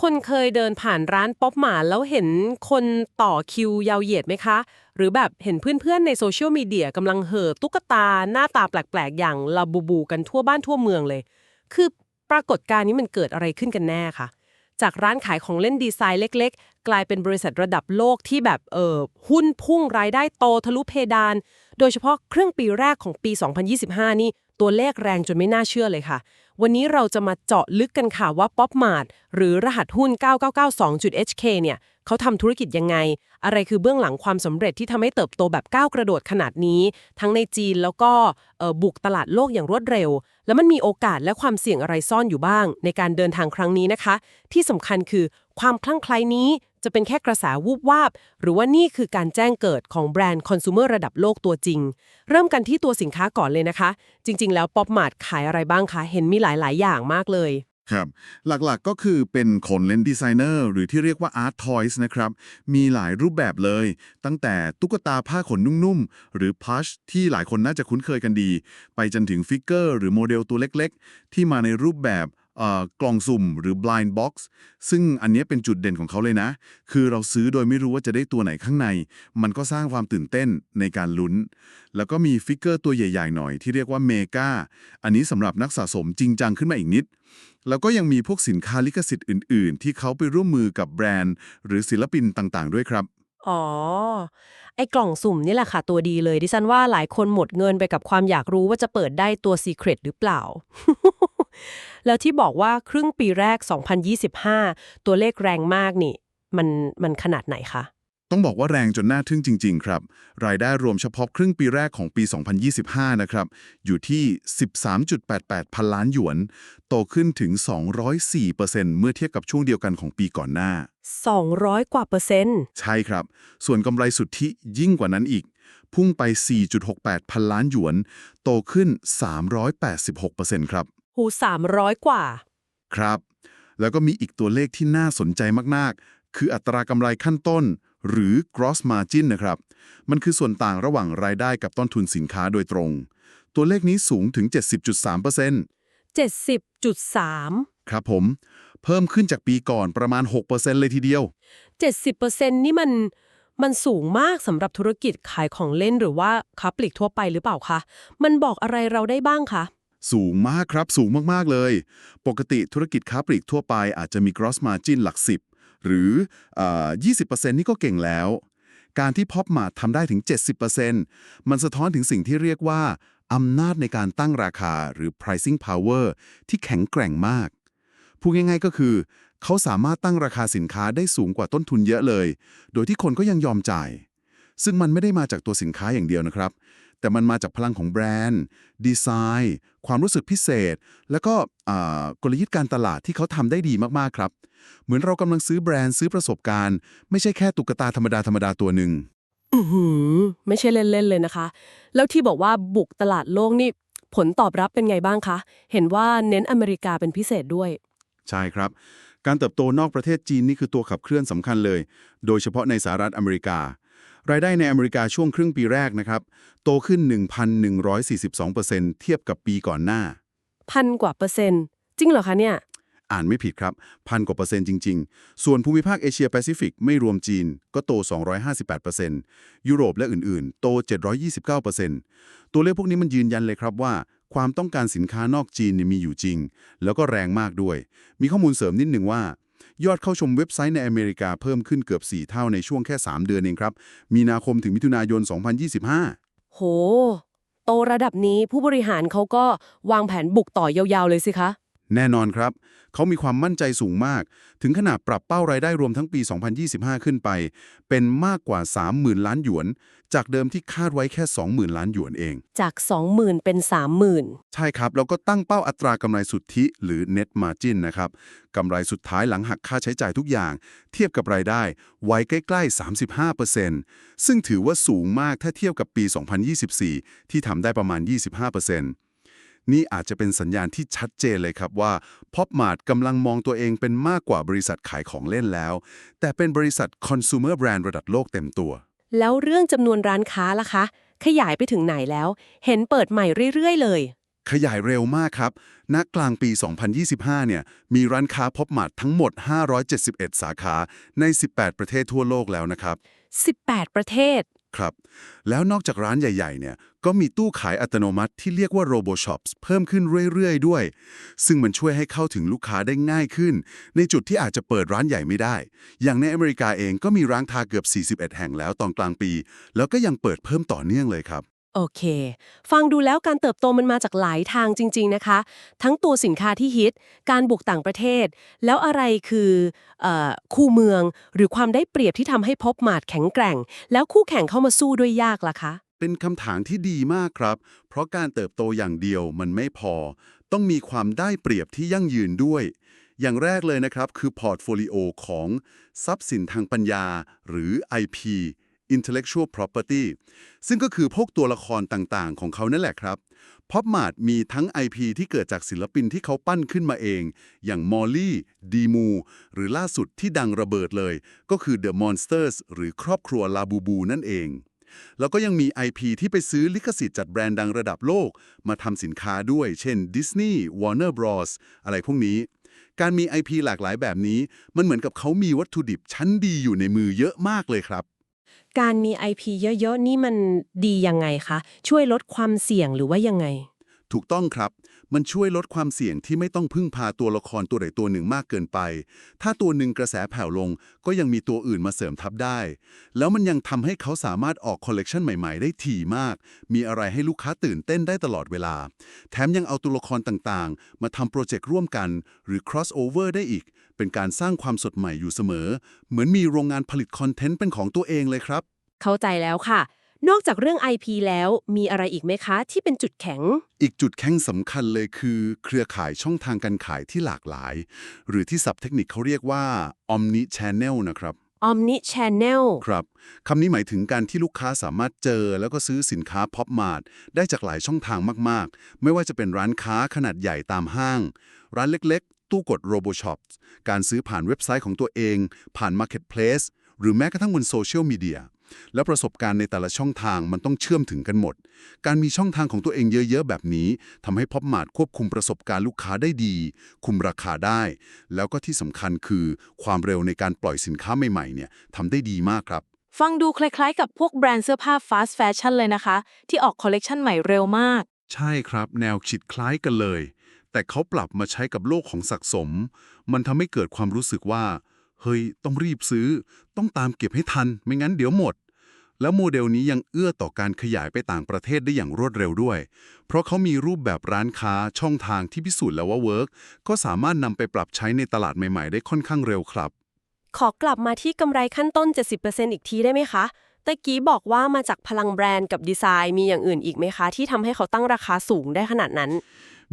คนเคยเดินผ่านร้านป๊อปหมาแล้วเห็นคนต่อคิวยาวเหยียดไหมคะ หรือแบบเห็นเพื่อนๆในโซเชียลมีเดียกำลังเห่อตุ๊กตาหน้าตาแปลกๆ อย่างลาบูบูกันทั่วบ้านทั่วเมืองเลย คือปรากฏการณ์นี้มันเกิดอะไรขึ้นกันแน่คะจากร้านขายของเล่นดีไซน์เล็ก ๆ กลายเป็นบริษัทระดับโลกที่แบบเออหุ้นพุ่งรายได้โตทะลุเพดาน โดยเฉพาะครึ่งปีแรกของปี 2025 นี่ตัวเลขแรงจนไม่น่าเชื่อเลยค่ะ วันนี้เราจะมาเจาะลึกกันค่ะว่า PopMart หรือรหัสหุ้น 9992.HK เนี่ยเขาทำธุรกิจยังไง อะไรคือเบื้องหลังความสำเร็จที่ทำให้เติบโตแบบก้าวกระโดดขนาดนี้ ทั้งในจีนแล้วก็บุกตลาดโลกอย่างรวดเร็ว แล้วมันมีโอกาสและความเสี่ยงอะไรซ่อนอยู่บ้าง ในการเดินทางครั้งนี้นะคะ ที่สำคัญคือความคลั่งไคล้นี้ จะเป็นแค่กระแสวูบวาบ หรือว่านี่คือการแจ้งเกิดของแบรนด์คอน sumer ระดับโลกตัวจริง เริ่มกันที่ตัวสินค้าก่อนเลยนะคะ จริง ๆ แล้วป๊อปมาร์ทขายอะไรบ้างคะ เห็นมีหลาย ๆ อย่างมากเลย ครับ หลักๆก็คือเป็นของเล่นดีไซเนอร์หรือที่เรียกว่า Art Toys นะครับ มีหลายรูปแบบเลย ตั้งแต่ตุ๊กตาผ้าขนนุ่มๆ หรือพัชที่หลายคนน่าจะคุ้นเคยกันดี ไปจนถึงฟิกเกอร์หรือโมเดลตัวเล็กๆ ที่มาในรูปแบบ กล่องสุ่มหรือ blind box ซึ่งอันนี้เป็นจุดเด่นของเขาเลยนะ คือเราซื้อโดยไม่รู้ว่าจะได้ตัวไหนข้างใน มันก็สร้างความตื่นเต้นในการลุ้น แล้วก็มีฟิกเกอร์ตัวใหญ่ๆหน่อยที่เรียกว่าเมกาอันนี้สำหรับนักสะสมจริงจังขึ้นมาอีกนิด แล้วก็ยังมีพวกสินค้าลิขสิทธิ์อื่น ๆ ที่เขาไปร่วมมือกับแบรนด์ หรือศิลปินต่างๆ ด้วยครับอ๋อ ไอ้กล่องสุ่มนี่แหละค่ะตัวดีเลยดิฉันว่าหลายคนหมดเงินไปกับความอยากรู้ว่าจะเปิดได้ตัว Secret หรือเปล่า แล้วที่บอกว่าครึ่งปีแรก 2025 ตัวเลขแรงมากนี่ มันมันขนาดไหนคะ ต้องบอกว่าแรงจนน่าทึ่งจริง ๆ ครับ รายได้รวมเฉพาะครึ่งปีแรกของปี 2025 นะครับ อยู่ที่ 13.88 พันล้านหยวน โตขึ้นถึง 204%เมื่อเทียบกับช่วงเดียวกันของปีก่อนหน้า 200 กว่าเปอร์เซ็นต์ ใช่ครับ ส่วนกำไรสุทธิยิ่งกว่านั้นอีก พุ่งไป 4.68 พันล้านหยวน โตขึ้น 386%ครับ หู300กว่า ครับ แล้วก็มีอีกตัวเลขที่น่าสนใจมาก ๆ คืออัตรากำไรขั้นต้น หรือ gross margin นะครับ มันคือส่วนต่างระหว่างรายได้กับต้นทุนสินค้าโดยตรง ตัวเลขนี้สูงถึง 70.3% 70.3 ครับผม เพิ่มขึ้นจากปีก่อนประมาณ 6%เลยทีเดียว 70%นี่มันมันสูงมากสำหรับธุรกิจขายของเล่นหรือว่าค้าปลีกทั่วไปหรือเปล่าคะ มันบอกอะไรเราได้บ้างคะ สูงมากครับ สูงมาก ๆ เลย ปกติธุรกิจค้าปลีกทั่วไปอาจจะมี gross margin หลัก 10 หรืออ20%นี่ก็เก่งแล้ว การที่ Pop Mart ทำได้ถึง 70%มันสะท้อนถึงสิ่งที่เรียกว่าอำนาจในการตั้งราคาหรือ pricing power ที่แข็งแกร่งมาก พูดง่าย ๆ ก็คือ เขาสามารถตั้งราคาสินค้าได้สูงกว่าต้นทุนเยอะเลย โดยที่คนก็ยังยอมจ่าย ซึ่งมันไม่ได้มาจากตัวสินค้าอย่างเดียวนะครับ แต่มันมาจากพลังของแบรนด์ ดีไซน์ ความรู้สึกพิเศษ แล้วก็อ่ากลยุทธ์การตลาดที่เขาทำได้ดีมากๆครับ เหมือนเรากำลังซื้อแบรนด์ซื้อประสบการณ์ ไม่ใช่แค่ตุ๊กตาธรรมดาธรรมดาตัวหนึ่งอือหือไม่ใช่เล่น ๆ เลยนะคะ แล้วที่บอกว่าบุกตลาดโลกนี่ผลตอบรับเป็นไงบ้างคะ เห็นว่าเน้นอเมริกาเป็นพิเศษด้วย ใช่ครับ การเติบโตนอกประเทศจีนนี่คือตัวขับเคลื่อนสำคัญเลย โดยเฉพาะในสหรัฐอเมริกา รายได้ในอเมริกาช่วงครึ่งปีแรกนะครับ โตขึ้น 1,142%เทียบกับปีก่อนหน้า พันกว่าเปอร์เซ็นต์ จริงเหรอคะเนี่ย อ่านไม่ผิดครับ พันกว่าเปอร์เซ็นต์จริง ๆ ส่วนภูมิภาคเอเชียแปซิฟิกไม่รวมจีน ก็โต 258%ยุโรปและอื่นๆ โต 729%ตัวเลขพวกนี้มันยืนยันเลยครับว่า ความต้องการสินค้านอกจีนเนี่ยมีอยู่จริง แล้วก็แรงมากด้วย มีข้อมูลเสริมนิดหนึ่งว่า ยอดเข้าชมเว็บไซต์ในอเมริกาเพิ่มขึ้นเกือบ 4 เท่าในช่วงแค่ 3 เดือนเองครับ มีนาคมถึงมิถุนายน 2025 โห โตระดับนี้ผู้บริหารเขาก็วางแผนบุกต่อยาวๆเลยสิคะ แน่นอนครับ เขามีความมั่นใจสูงมาก ถึงขนาดปรับเป้ารายได้รวมทั้งปี 2025 ขึ้นไป เป็นมากกว่า 30,000 ล้านหยวน จากเดิมที่คาดไว้แค่ 20,000 ล้านหยวนเอง จาก 20,000 เป็น 30,000 ใช่ครับ แล้วก็ตั้งเป้าอัตรากำไรสุทธิ หรือ net margin นะครับกำไรสุดท้ายหลังหักค่าใช้จ่ายทุกอย่าง เทียบกับรายได้ไว้ใกล้ๆ 35%ซึ่งถือว่าสูงมากถ้าเทียบกับปี 2024 ที่ทำได้ประมาณ 25% นี่อาจจะเป็นสัญญาณที่ชัดเจนเลยครับว่า Popmart กำลังมองตัวเองเป็นมากกว่าบริษัทขายของเล่นแล้ว แต่เป็นบริษัท consumer brand ระดับโลกเต็มตัว แล้วเรื่องจำนวนร้านค้าล่ะคะ ขยายไปถึงไหนแล้ว เห็นเปิดใหม่เรื่อยๆ เลย ขยายเร็วมากครับ ณ กลางปี 2025 เนี่ย มีร้านค้าพบมาดทั้งหมด 571 สาขาใน 18 ประเทศทั่วโลกแล้วนะครับ 18 ประเทศ ครับ แล้วนอกจากร้านใหญ่ๆ เนี่ย ก็มีตู้ขายอัตโนมัติที่เรียกว่า Robo Shops เพิ่มขึ้นเรื่อยๆ ด้วย ซึ่งมันช่วยให้เข้าถึงลูกค้าได้ง่ายขึ้น ในจุดที่อาจจะเปิดร้านใหญ่ไม่ได้ อย่างในอเมริกาเองก็มีร้านคาเกือบ 41 แห่งแล้วตอนกลางปี แล้วก็ยังเปิดเพิ่มต่อเนื่องเลยครับ โอเค ฟังดูแล้วการเติบโตมันมาจากหลายทางจริง ๆนะคะ ทั้งตัวสินค้าที่ฮิต การบุกต่างประเทศ แล้วอะไรคือเออคู่เมืองหรือความได้เปรียบที่ทำให้พบมาดแข็งแกร่ง แล้วคู่แข่งเข้ามาสู้ด้วยยากล่ะคะ เป็นคำถามที่ดีมากครับ เพราะการเติบโตอย่างเดียวมันไม่พอ ต้องมีความได้เปรียบที่ยั่งยืนด้วย อย่างแรกเลยนะครับคือพอร์ตโฟลิโอของทรัพย์สินทางปัญญา หรือ IP intellectual property ซึ่งก็คือพวกตัวละครต่างๆ ของเขานั่นแหละครับพ o ปมาดมีทั้ง IP ที่เกิดจากศิลปินที่เขาปั้นขึ้นมาเอง อย่างมอลลี่ดีมู หรือล่าสุดที่ดังระเบิดเลย ก็คือ The Monsters หรือครอบครัวลาบูบูนั่นเอง แล้วก็ยังมี IP ที่ไปซื้อลิขสิทธิ์จากแบรนด์ดังระดับโลก มาทำสินค้าด้วย เช่น Disney Warner Bros อะไรพวกนี้การมี IP หลากหลายแบบนี้ มันเหมือนกับเขามีวัตถุดิบชั้นดีอยู่ในมือเยอะมากเลยครับ การมี IP เยอะๆ นี่มันดียังไงคะ ช่วยลดความเสี่ยงหรือว่ายังไง ถูกต้องครับ มันช่วยลดความเสี่ยงที่ไม่ต้องพึ่งพาตัวละครตัวใดตัวหนึ่งมากเกินไป ถ้าตัวหนึ่งกระแสแผ่วลง ก็ยังมีตัวอื่นมาเสริมทับได้ แล้วมันยังทำให้เขาสามารถออกคอลเลกชันใหม่ๆ ได้ถี่มาก มีอะไรให้ลูกค้าตื่นเต้นได้ตลอดเวลา แถมยังเอาตัวละครต่างๆ มาทำโปรเจกต์ร่วมกัน หรือ cross over ได้อีก เป็นการสร้างความสดใหม่อยู่เสมอ เหมือนมีโรงงานผลิตคอนเทนต์เป็นของตัวเองเลยครับ เข้าใจแล้วค่ะ นอกจากเรื่อง IP แล้วมีอะไรอีกไหมคะที่เป็นจุดแข็ง อีกจุดแข็งสำคัญเลยคือ เครือข่ายช่องทางการขายที่หลากหลาย หรือที่ศัพท์เทคนิคเขาเรียกว่า omni channel นะครับ Omni Channel ครับ คำนี้หมายถึงการที่ลูกค้าสามารถเจอแล้วก็ซื้อสินค้าพ็อปมาร์ทได้จากหลายช่องทางมาก ๆ ไม่ว่าจะเป็นร้านค้าขนาดใหญ่ตามห้าง ร้านเล็กๆ ตู้กด RoboShop การซื้อผ่านเว็บไซต์ของตัวเอง ผ่าน Marketplace หรือแม้กระทั่งบนโซเชียลมีเดียแล้วประสบการณ์ในแต่ละช่องทางมันต้องเชื่อมถึงกันหมด การมีช่องทางของตัวเองเยอะๆ แบบนี้ทำให้พ็อปมาร์ทควบคุมประสบการณ์ลูกค้าได้ดี คุมราคาได้ แล้วก็ที่สำคัญคือความเร็วในการปล่อยสินค้าใหม่ๆเนี่ยทำได้ดีมากครับ ฟังดูคล้ายๆ กับพวกแบรนด์เสื้อผ้า fast fashion เลยนะคะ ที่ออกคอลเลกชันใหม่เร็วมาก ใช่ครับ แนวคิดคล้ายกันเลย แต่เขาปรับมาใช้กับโลกของสะสม มันทำให้เกิดความรู้สึกว่า เฮ้ย ต้องรีบซื้อ ต้องตามเก็บให้ทัน ไม่งั้นเดี๋ยวหมด แล้วโมเดลนี้ยังเอื้อต่อการขยายไปต่างประเทศได้อย่างรวดเร็วด้วย เพราะเขามีรูปแบบร้านค้าช่องทางที่พิสูจน์แล้วว่าเวิร์กก็สามารถนำไปปรับใช้ในตลาดใหม่ๆ ได้ค่อนข้างเร็วครับ ขอกลับมาที่กำไรขั้นต้น 70%อีกทีได้ไหมคะตะกี้บอกว่ามาจากพลังแบรนด์กับดีไซน์มีอย่างอื่นอีกไหมคะ ที่ทำให้เขาตั้งราคาสูงได้ขนาดนั้น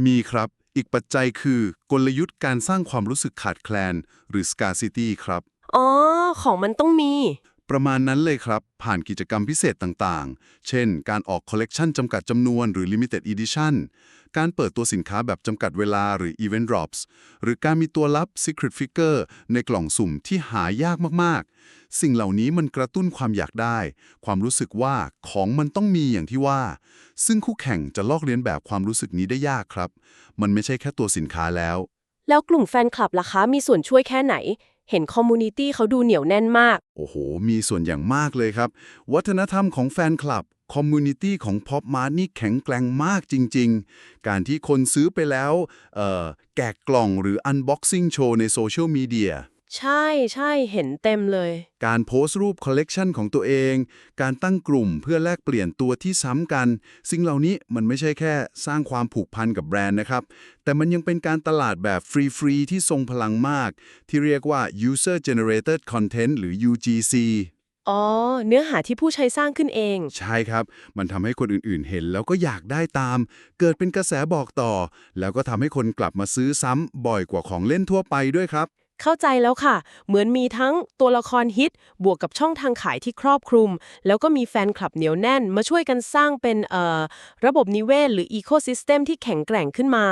มีครับ อีกปัจจัยคือกลยุทธ์การสร้างความรู้สึกขาดแคลน หรือ scarcity ครับ อ๋อ ของมันต้องมี ประมาณนั้นเลยครับ ผ่านกิจกรรมพิเศษต่างๆ เช่น การออกคอลเลกชันจำกัดจำนวนหรือ Limited Edition การเปิดตัวสินค้าแบบจำกัดเวลาหรือ Event Drops หรือการมีตัวลับ Secret Figure ในกล่องสุ่มที่หายากมากๆ สิ่งเหล่านี้มันกระตุ้นความอยากได้ ความรู้สึกว่าของมันต้องมีอย่างที่ว่า ซึ่งคู่แข่งจะลอกเลียนแบบความรู้สึกนี้ได้ยากครับ มันไม่ใช่แค่ตัวสินค้าแล้ว แล้วกลุ่มแฟนคลับล่ะคะมีส่วนช่วยแค่ไหนเห็นคอมมูนิตี้เขาดูเหนียวแน่นมาก โอ้โห มีส่วนอย่างมากเลยครับ วัฒนธรรมของแฟนคลับ คอมมูนิตี้ของพ็อปมาร์นี่แข็งแกร่งมากจริง ๆ การที่คนซื้อไปแล้วเอ่อแกะกล่องหรืออันบ็อกซิ่งโชว์ในโซเชียลมีเดียใช่ใช่เห็นเต็มเลย การโพสต์รูปคอลเลกชันของตัวเอง การตั้งกลุ่มเพื่อแลกเปลี่ยนตัวที่ซ้ำกัน สิ่งเหล่านี้มันไม่ใช่แค่สร้างความผูกพันกับแบรนด์นะครับ แต่มันยังเป็นการตลาดแบบฟรี ๆ ที่ทรงพลังมาก ที่เรียกว่า user generated content หรือ UGC อ๋อ เนื้อหาที่ผู้ใช้สร้างขึ้นเอง ใช่ครับ มันทำให้คนอื่นๆ เห็นแล้วก็อยากได้ตาม เกิดเป็นกระแสบอกต่อ แล้วก็ทำให้คนกลับมาซื้อซ้ำบ่อยกว่าของเล่นทั่วไปด้วยครับ เข้าใจแล้วค่ะ เหมือนมีทั้งตัวละครฮิต บวกกับช่องทางขายที่ครอบคลุม แล้วก็มีแฟนคลับเหนียวแน่น มาช่วยกันสร้างเป็นเอ่อระบบนิเวศ หรืออีโคซิสเต็มที่แข็งแกร่งขึ้นมา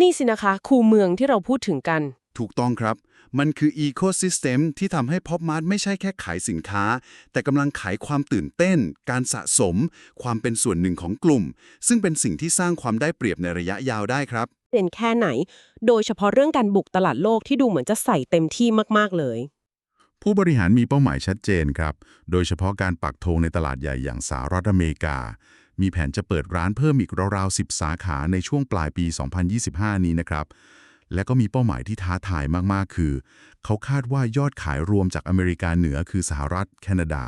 นี่สินะคะ คูเมืองที่เราพูดถึงกัน ถูกต้องครับ มันคือ Ecosystem ที่ทำให้ Pop Mart ไม่ใช่แค่ขายสินค้า แต่กำลังขายความตื่นเต้น การสะสม ความเป็นส่วนหนึ่งของกลุ่ม ซึ่งเป็นสิ่งที่สร้างความได้เปรียบในระยะยาวได้ครับ เด่นแค่ไหน โดยเฉพาะเรื่องการบุกตลาดโลกที่ดูเหมือนจะใส่เต็มที่มาก ๆ เลย ผู้บริหารมีเป้าหมายชัดเจนครับ โดยเฉพาะการปักธงในตลาดใหญ่อย่างสหรัฐอเมริกา มีแผนจะเปิดร้านเพิ่มอีกราวๆ10 สาขาในช่วงปลายปี 2025 นี้นะครับ และก็มีเป้าหมายที่ท้าทายมาก ๆ คือ เขาคาดว่ายอดขายรวมจากอเมริกาเหนือคือสหรัฐ แคนาดา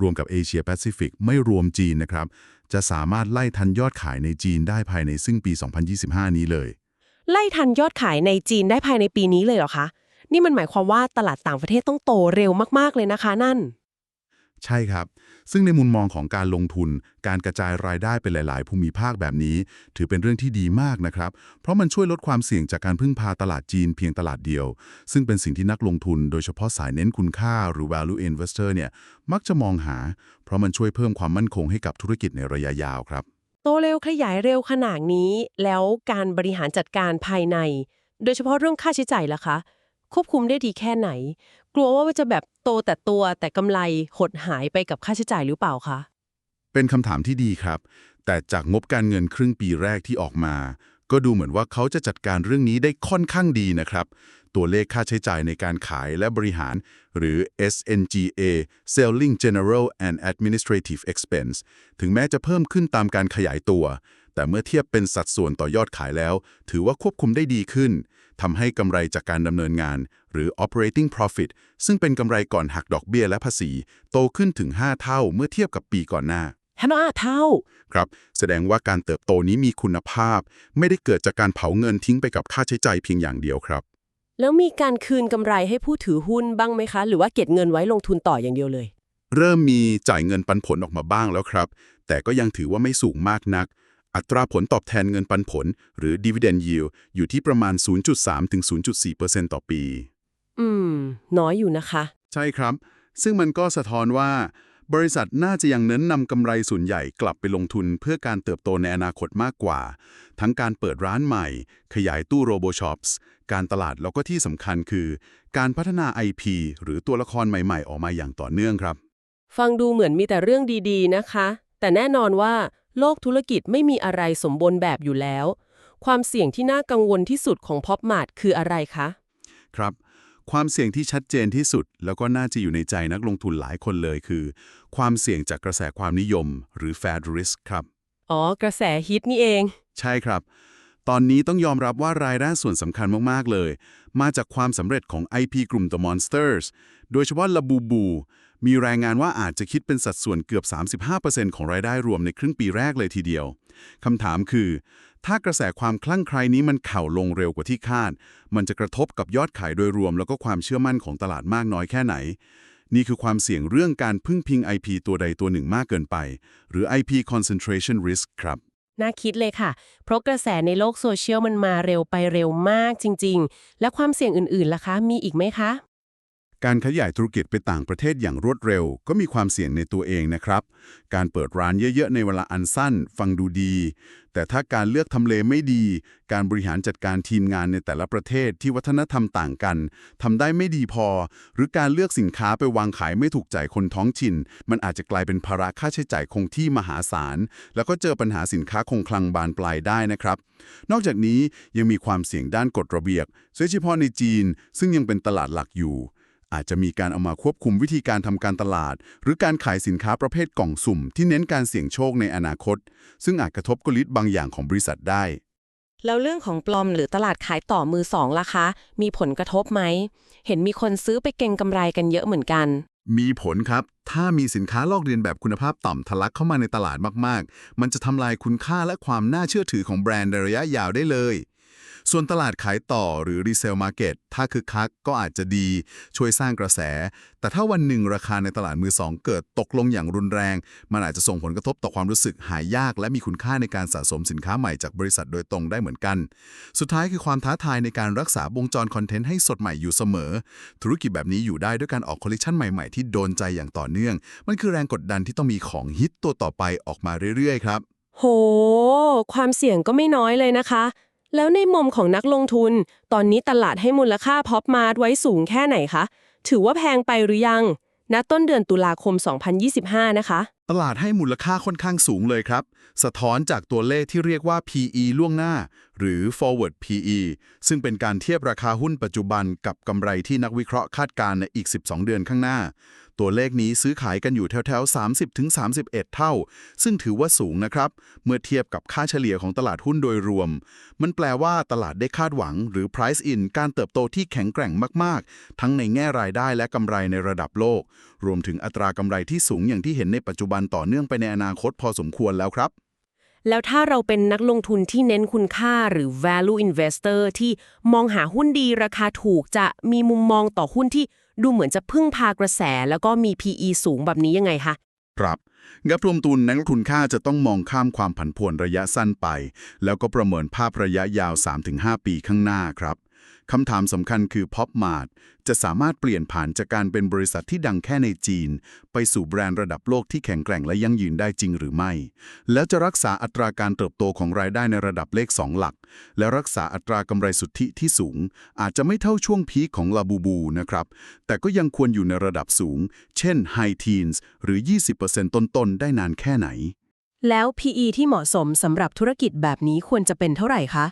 รวมกับเอเชียแปซิฟิกไม่รวมจีนนะครับ จะสามารถไล่ทันยอดขายในจีนได้ภายในซึ่งปี 2025 นี้เลย ไล่ทันยอดขายในจีนได้ภายในปีนี้เลยเหรอคะ นี่มันหมายความว่าตลาดต่างประเทศต้องโตเร็วมาก ๆ เลยนะคะนั่น ใช่ครับ ซึ่งในมุมมองของการลงทุน การกระจายรายได้ไปหลาย ๆ ภูมิภาคแบบนี้ ถือเป็นเรื่องที่ดีมากนะครับ เพราะมันช่วยลดความเสี่ยงจากการพึ่งพาตลาดจีนเพียงตลาดเดียว ซึ่งเป็นสิ่งที่นักลงทุนโดยเฉพาะสายเน้นคุณค่าหรือ value investor เนี่ยมักจะมองหา เพราะมันช่วยเพิ่มความมั่นคงให้กับธุรกิจในระยะยาวครับ โตเร็วขยายเร็วขนาดนี้ แล้วการบริหารจัดการภายใน โดยเฉพาะเรื่องค่าใช้จ่ายล่ะคะ ควบคุมได้ดีแค่ไหน กลัวว่าจะแบบโตแต่ตัวแต่กำไรหดหายไปกับค่าใช้จ่ายหรือเปล่าคะ เป็นคำถามที่ดีครับ แต่จากงบการเงินครึ่งปีแรกที่ออกมา ก็ดูเหมือนว่าเขาจะจัดการเรื่องนี้ได้ค่อนข้างดีนะครับ ตัวเลขค่าใช้จ่ายในการขายและบริหาร หรือ SNGA Selling General and Administrative Expense ถึงแม้จะเพิ่มขึ้นตามการขยายตัว แต่เมื่อเทียบเป็นสัดส่วนต่อยอดขายแล้ว ถือว่าควบคุมได้ดีขึ้น ทำให้กำไรจากการดำเนินงาน หรือ operating profit ซึ่งเป็นกำไรก่อนหักดอกเบี้ยและภาษี โตขึ้นถึง 5 เท่าเมื่อเทียบกับปีก่อนหน้าห้าเท่า ครับ แสดงว่าการเติบโตนี้มีคุณภาพ ไม่ได้เกิดจากการเผาเงินทิ้งไปกับค่าใช้จ่ายเพียงอย่างเดียวครับ แล้วมีการคืนกำไรให้ผู้ถือหุ้นบ้างไหมคะ หรือว่าเก็บเงินไว้ลงทุนต่ออย่างเดียวเลย เริ่มมีจ่ายเงินปันผลออกมาบ้างแล้วครับ แต่ก็ยังถือว่าไม่สูงมากนัก อัตราผลตอบแทนเงินปันผล หรือ dividend yield อยู่ที่ประมาณ 0.3-0.4%ต่อปี อืม น้อยอยู่นะคะ ใช่ครับ ซึ่งมันก็สะท้อนว่า บริษัทน่าจะยังเน้นนำกำไรส่วนใหญ่กลับไปลงทุนเพื่อการเติบโตในอนาคตมากกว่า ทั้งการเปิดร้านใหม่ ขยายตู้โรโบช็อปส์การตลาดแล้วก็ที่สำคัญคือ การพัฒนา IP หรือตัวละครใหม่ ๆ ออกมาอย่างต่อเนื่องครับ ฟังดูเหมือนมีแต่เรื่องดีๆ นะคะ แต่แน่นอนว่า โลกธุรกิจไม่มีอะไรสมบูรณ์แบบอยู่แล้ว ความเสี่ยงที่น่ากังวลที่สุดของพ็อปมาร์ทคืออะไรคะ ครับ ความเสี่ยงที่ชัดเจนที่สุด แล้วก็น่าจะอยู่ในใจนักลงทุนหลายคนเลยคือ ความเสี่ยงจากกระแสความนิยม หรือ Fad Risk ครับ อ๋อ กระแสฮิตนี่เอง ใช่ครับ ตอนนี้ต้องยอมรับว่ารายได้ส่วนสำคัญมาก ๆ เลย มาจากความสำเร็จของ IP กลุ่ม The Monsters โดยเฉพาะลาบูบู มีรายงานว่าอาจจะคิดเป็นสัดส่วนเกือบ 35%ของรายได้รวมในครึ่งปีแรกเลยทีเดียว คำถามคือ ถ้ากระแสความคลั่งไคล้นี้มันเข่าลงเร็วกว่าที่คาด มันจะกระทบกับยอดขายโดยรวม แล้วก็ความเชื่อมั่นของตลาดมากน้อยแค่ไหน นี่คือความเสี่ยงเรื่องการพึ่งพิง IP ตัวใดตัวหนึ่งมากเกินไป หรือ IP concentration risk ครับน่าคิดเลยค่ะ เพราะกระแสในโลกโซเชียลมันมาเร็วไปเร็วมากจริง ๆ และความเสี่ยงอื่นๆล่ะคะ มีอีกไหมคะ การขยายธุรกิจไปต่างประเทศอย่างรวดเร็ว ก็มีความเสี่ยงในตัวเองนะครับ การเปิดร้านเยอะๆ ในเวลาอันสั้น ฟังดูดี แต่ถ้าการเลือกทำเลไม่ดี การบริหารจัดการทีมงานในแต่ละประเทศที่วัฒนธรรมต่างกันทำได้ไม่ดีพอ หรือการเลือกสินค้าไปวางขายไม่ถูกใจคนท้องถิ่น มันอาจจะกลายเป็นภาระค่าใช้จ่ายคงที่มหาศาล แล้วก็เจอปัญหาสินค้าคงคลังบานปลายได้นะครับ นอกจากนี้ยังมีความเสี่ยงด้านกฎระเบียบโดยเฉพาะในจีน ซึ่งยังเป็นตลาดหลักอยู่ อาจจะมีการเอามาควบคุมวิธีการทำการตลาด หรือการขายสินค้าประเภทกล่องสุ่ม ที่เน้นการเสี่ยงโชคในอนาคต ซึ่งอาจกระทบกลยุทธ์บางอย่างของบริษัทได้ แล้วเรื่องของปลอมหรือตลาดขายต่อมือสองล่ะคะ มีผลกระทบไหม เห็นมีคนซื้อไปเก็งกำไรกันเยอะเหมือนกัน มีผลครับ ถ้ามีสินค้าลอกเลียนแบบคุณภาพต่ำทะลักเข้ามาในตลาดมากๆ มันจะทำลายคุณค่าและความน่าเชื่อถือของแบรนด์ในระยะยาวได้เลย ส่วนตลาดขายต่อหรือรีเซลมาร์เก็ตถ้าคึกคักก็อาจจะดีช่วยสร้างกระแส แต่ถ้าวันหนึ่งราคาในตลาดมือสองเกิดตกลงอย่างรุนแรง มันอาจจะส่งผลกระทบต่อความรู้สึกหายาก และมีคุณค่าในการสะสมสินค้าใหม่จากบริษัทโดยตรงได้เหมือนกัน สุดท้ายคือความท้าทายในการรักษาวงจรคอนเทนต์ให้สดใหม่อยู่เสมอ ธุรกิจแบบนี้อยู่ได้ด้วยการออกคอลเลคชันใหม่ๆ ที่โดนใจอย่างต่อเนื่อง มันคือแรงกดดันที่ต้องมีของฮิตตัวต่อไปออกมาเรื่อยๆครับ โห ความเสี่ยงก็ไม่น้อยเลยนะคะ แล้วในมุมของนักลงทุน ตอนนี้ตลาดให้มูลค่าพ็อปมาร์ทไว้สูงแค่ไหนคะ ถือว่าแพงไปหรือยัง ณ ต้นเดือนตุลาคม 2025 นะคะ ตลาดให้มูลค่าค่อนข้างสูงเลยครับ สะท้อนจากตัวเลขที่เรียกว่า PE ล่วงหน้า หรือ forward PE ซึ่งเป็นการเทียบราคาหุ้นปัจจุบันกับกำไรที่นักวิเคราะห์คาดการณ์ในอีก 12 เดือนข้างหน้า ตัวเลขนี้ซื้อขายกันอยู่แถวๆ 30-31 เท่า ซึ่งถือว่าสูงนะครับ เมื่อเทียบกับค่าเฉลี่ยของตลาดหุ้นโดยรวม มันแปลว่าตลาดได้คาดหวัง หรือ price in การเติบโตที่แข็งแกร่งมากๆ ทั้งในแง่รายได้และกำไรในระดับโลก รวมถึงอัตรากำไรที่สูงอย่างที่เห็นในปัจจุบันต่อเนื่องไปในอนาคตพอสมควรแล้วครับแล้วถ้าเราเป็นนักลงทุนที่เน้นคุณค่าหรือ value investor ที่มองหาหุ้นดีราคาถูกจะมีมุมมองต่อหุ้นที่ ดูเหมือนจะพึ่งพากระแสแล้วก็มี PE สูงแบบนี้ยังไงคะครับงับรวมทุนนักลงทุนค่าจะต้องมองข้ามความผันผวนระยะสั้นไป แล้วก็ประเมินภาพระยะยาว 3-5 ปีข้างหน้าครับ คำถามสำคัญคือ PopMart จะสามารถเปลี่ยนผ่านจากการเป็นบริษัทที่ดังแค่ในจีน ไปสู่แบรนด์ระดับโลกที่แข็งแกร่งและยั่งยืนได้จริงหรือไม่ แล้วจะรักษาอัตราการเติบโตของรายได้ในระดับเลข 2 หลัก และรักษาอัตรากำไรสุทธิที่สูง อาจจะไม่เท่าช่วงพีคของลาบูบูนะครับ แต่ก็ยังควรอยู่ในระดับสูง เช่น High Teens หรือ 20%ต้นๆได้นานแค่ไหน แล้ว PE ที่เหมาะสมสำหรับธุรกิจแบบนี้ควรจะเป็นเท่าไหร่คะ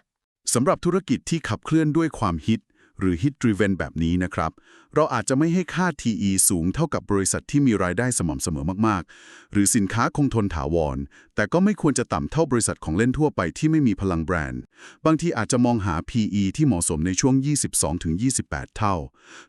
สำหรับธุรกิจที่ขับเคลื่อนด้วยความฮิต หรือ hit driven แบบนี้นะครับ เราอาจจะไม่ให้ค่า TE สูงเท่ากับบริษัทที่มีรายได้สม่ำเสมอมากๆ หรือสินค้าคงทนถาวร แต่ก็ไม่ควรจะต่ำเท่าบริษัทของเล่นทั่วไปที่ไม่มีพลังแบรนด์ บางทีอาจจะมองหา PE ที่เหมาะสมในช่วง 22-28 เท่า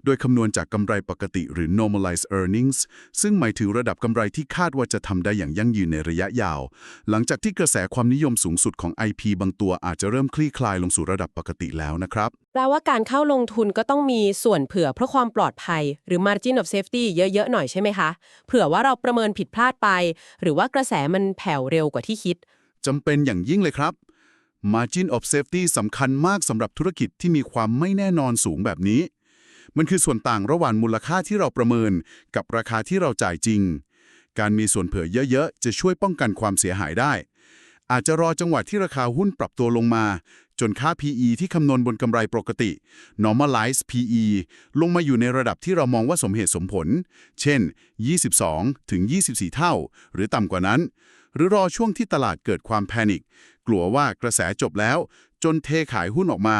โดยคำนวณจากกำไรปกติหรือ normalized earnings ซึ่งหมายถึงระดับกำไรที่คาดว่าจะทำได้อย่างยั่งยืนในระยะยาว หลังจากที่กระแสความนิยมสูงสุดของ IP บางตัวอาจจะเริ่มคลี่คลายลงสู่ระดับปกติแล้วนะครับ แปลว่าการเข้าลงทุนก็ต้องมีส่วนเผื่อเพื่อความปลอดภัย หรือ margin of safety เยอะ ๆ หน่อยใช่ไหมคะ เผื่อว่าเราประเมินผิดพลาดไป หรือว่ากระแสมันแผ่วเร็วกว่าที่คิด จำเป็นอย่างยิ่งเลยครับ Margin of Safety สำคัญมากสำหรับธุรกิจที่มีความไม่แน่นอนสูงแบบนี้ มันคือส่วนต่างระหว่างมูลค่าที่เราประเมิน กับราคาที่เราจ่ายจริง การมีส่วนเผื่อเยอะ ๆ จะช่วยป้องกันความเสียหายได้อาจจะรอจังหวะที่ราคาหุ้นปรับตัวลงมา จนค่า PE ที่คำนวณบนกำไรปกติ normalize PE ลงมาอยู่ในระดับที่เรามองว่าสมเหตุสมผล เช่น 22 ถึง 24 เท่า หรือต่ำกว่านั้น หรือรอช่วงที่ตลาดเกิดความแพนิคกลัวว่ากระแสจบแล้วจนเทขายหุ้นออกมา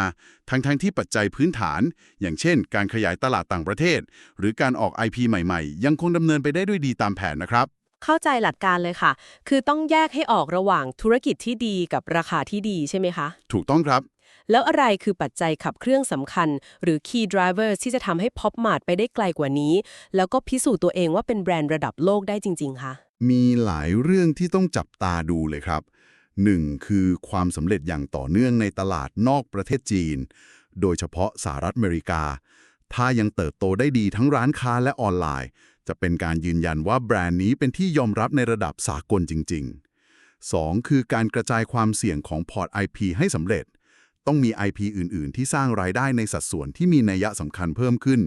ทั้งๆทที่ปัจจัยพื้นฐาน อย่างเช่น การขยายตลาดต่างประเทศ หรือการออก IP ใหม่ๆ ยังคงดำเนินไปได้ด้วยดีตามแผนนะครับ เข้าใจหลักการเลยค่ะ คือต้องแยกให้ออกระหว่างธุรกิจที่ดีกับราคาที่ดีใช่ไหมคะ ถูกต้องครับ แล้วอะไรคือปัจจัยขับเครื่องสำคัญ หรือ key drivers ที่จะทำให้ Pop Mart ไปได้ไกลกว่านี้ แล้วก็พิสูจน์ตัวเองว่าเป็นแบรนด์ระดับโลกได้จริง ๆคะมีหลายเรื่องที่ต้องจับตาดูเลยครับ 1. คือความสำเร็จอย่างต่อเนื่องในตลาดนอกประเทศจีน โดยเฉพาะสหรัฐอเมริกา ถ้ายังเติบโตได้ดีทั้งร้านค้าและออนไลน์ จะเป็นการยืนยันว่าแบรนด์นี้เป็นที่ยอมรับในระดับสากลจริง ๆ 2. คือการกระจายความเสี่ยงของพอร์ต IP ให้สำเร็จ ต้องมี IP อื่น ๆ ที่สร้างรายได้ในสัดส่วนที่มีนัยสำคัญเพิ่มขึ้น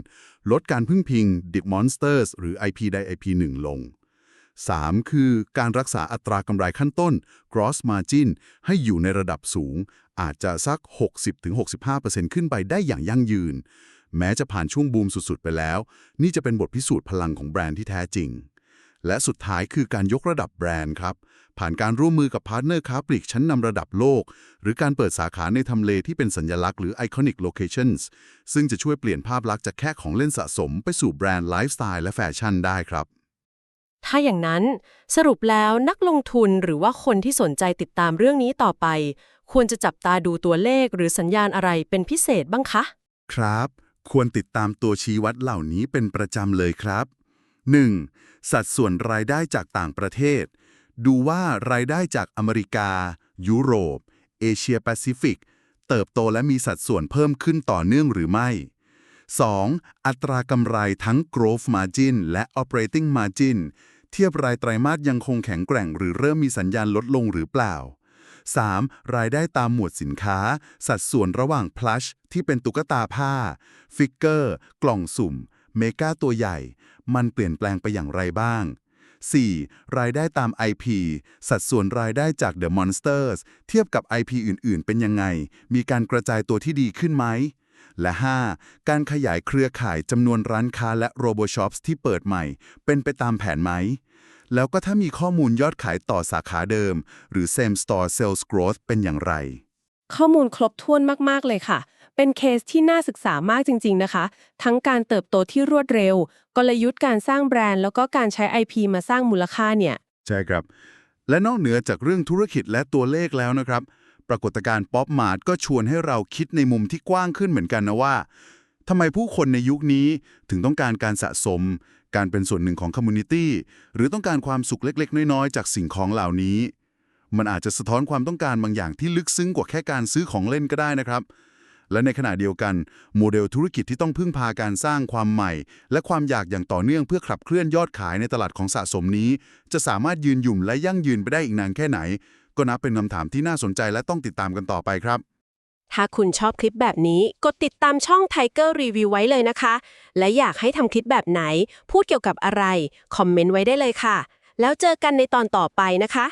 ลดการพึ่งพิง Dip Monsters หรือ IP ใด IP หนึ่งลง 3. คือการรักษาอัตรากำไรขั้นต้น gross margin ให้อยู่ในระดับสูง อาจจะสัก 60-65%ขึ้นไปได้อย่างยั่งยืน แม้จะผ่านช่วงบูมสุดๆ ไปแล้ว นี่จะเป็นบทพิสูจน์พลังของแบรนด์ที่แท้จริง และสุดท้ายคือการยกระดับแบรนด์ครับ ผ่านการร่วมมือกับพาร์ทเนอร์ค้าปลีกชั้นนำระดับโลก หรือการเปิดสาขาในทำเลที่เป็นสัญลักษณ์หรือ iconic locations ซึ่งจะช่วยเปลี่ยนภาพลักษณ์จากแค่ของเล่นสะสม ไปสู่แบรนด์ไลฟ์สไตล์และแฟชั่นได้ครับถ้าอย่างนั้นสรุปแล้วนักลงทุนหรือว่าคนที่สนใจติดตามเรื่องนี้ต่อไป ควรจะจับตาดูตัวเลขหรือสัญญาณอะไรเป็นพิเศษบ้างคะ ครับ ควรติดตามตัวชี้วัดเหล่านี้เป็นประจำเลยครับ 1. สัดส่วนรายได้จากต่างประเทศ ดูว่ารายได้จากอเมริกา ยุโรป เอเชียแปซิฟิก เติบโตและมีสัดส่วนเพิ่มขึ้นต่อเนื่องหรือไม่ 2. อัตรากำไรทั้ง growth margin และ operating margin เทียบรายไตรมาสยังคงแข็งแกร่ง หรือเริ่มมีสัญญาณลดลงหรือเปล่า 3. รายได้ตามหมวดสินค้า สัดส่วนระหว่าง plush ที่เป็นตุ๊กตาผ้า ฟิกเกอร์ กล่องสุ่ม เมกาตัวใหญ่ มันเปลี่ยนแปลงไปอย่างไรบ้าง 4. รายได้ตาม IP สัดส่วนรายได้จาก The Monsters เทียบกับ IP อื่น ๆ เป็นยังไง มีการกระจายตัวที่ดีขึ้นไหม และ 5. การขยายเครือข่ายจำนวนร้านค้าและ RoboShops ที่เปิดใหม่ เป็นไปตามแผนไหม แล้วก็ถ้ามีข้อมูลยอดขายต่อสาขาเดิม หรือ Same Store Sales Growth เป็นอย่างไร ข้อมูลครบถ้วนมาก ๆ เลยค่ะ เป็นเคสที่น่าศึกษามากจริง ๆ นะคะ ทั้งการเติบโตที่รวดเร็ว กลยุทธ์การสร้างแบรนด์ แล้วก็การใช้ IP มาสร้างมูลค่าเนี่ย ใช่ครับ และนอกเหนือจากเรื่องธุรกิจและตัวเลขแล้วนะครับ ปรากฏการณ์ป๊อปมาร์ทก็ชวนให้เราคิดในมุมที่กว้างขึ้นเหมือนกันนะว่า ทำไมผู้คนในยุคนี้ถึงต้องการการสะสม การเป็นส่วนหนึ่งของคอมมูนิตี้หรือต้องการความสุขเล็ก ๆ น้อยๆ จากสิ่งของเหล่านี้ มันอาจจะสะท้อนความต้องการบางอย่างที่ลึกซึ้งกว่าแค่การซื้อของเล่นก็ได้นะครับ และในขณะเดียวกัน โมเดลธุรกิจที่ต้องพึ่งพาการสร้างความใหม่ และความอยากอย่างต่อเนื่องเพื่อขับเคลื่อนยอดขายในตลาดของสะสมนี้ จะสามารถยืนหยุ่มและยั่งยืนไปได้อีกนานแค่ไหน ก็นับเป็นคำถามที่น่าสนใจและต้องติดตามกันต่อไปครับ ถ้าคุณชอบคลิปแบบนี้ กดติดตามช่อง Tiger Review ไว้เลยนะคะ และอยากให้ทำคลิปแบบไหน พูดเกี่ยวกับอะไร คอมเมนต์ไว้ได้เลยค่ะ แล้วเจอกันในตอนต่อไปนะคะ